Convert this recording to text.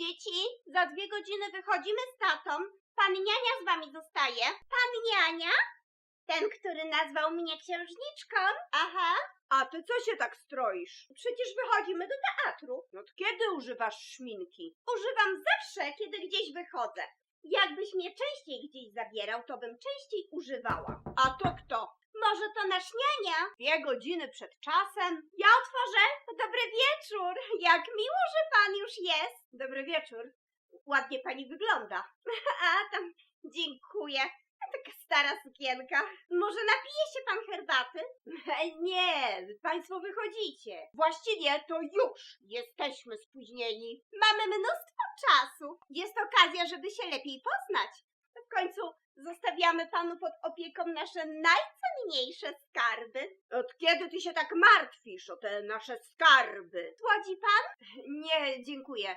Dzieci, za dwie godziny wychodzimy z tatą. Pan Niania z wami zostaje. Pan Niania? Ten, który nazwał mnie księżniczką? Aha. A ty co się tak stroisz? Przecież wychodzimy do teatru. No to kiedy używasz szminki? Używam zawsze, kiedy gdzieś wychodzę. Jakbyś mnie częściej gdzieś zabierał, to bym częściej używała. A to kto? Może to nasz Niania? Dwie godziny przed czasem? Ja otworzę. Wieczór. Jak miło, że pan już jest. Dobry wieczór. Ładnie pani wygląda. A tam, dziękuję. Taka stara sukienka. Może napije się pan herbaty? Nie, państwo wychodzicie. Właściwie to już jesteśmy spóźnieni. Mamy mnóstwo czasu. Jest okazja, żeby się lepiej poznać. W końcu zostawiamy panu pod opieką nasze najcenniejsze skarby. Od kiedy ty się tak martwisz o te nasze skarby? Słodzi pan? Nie, dziękuję.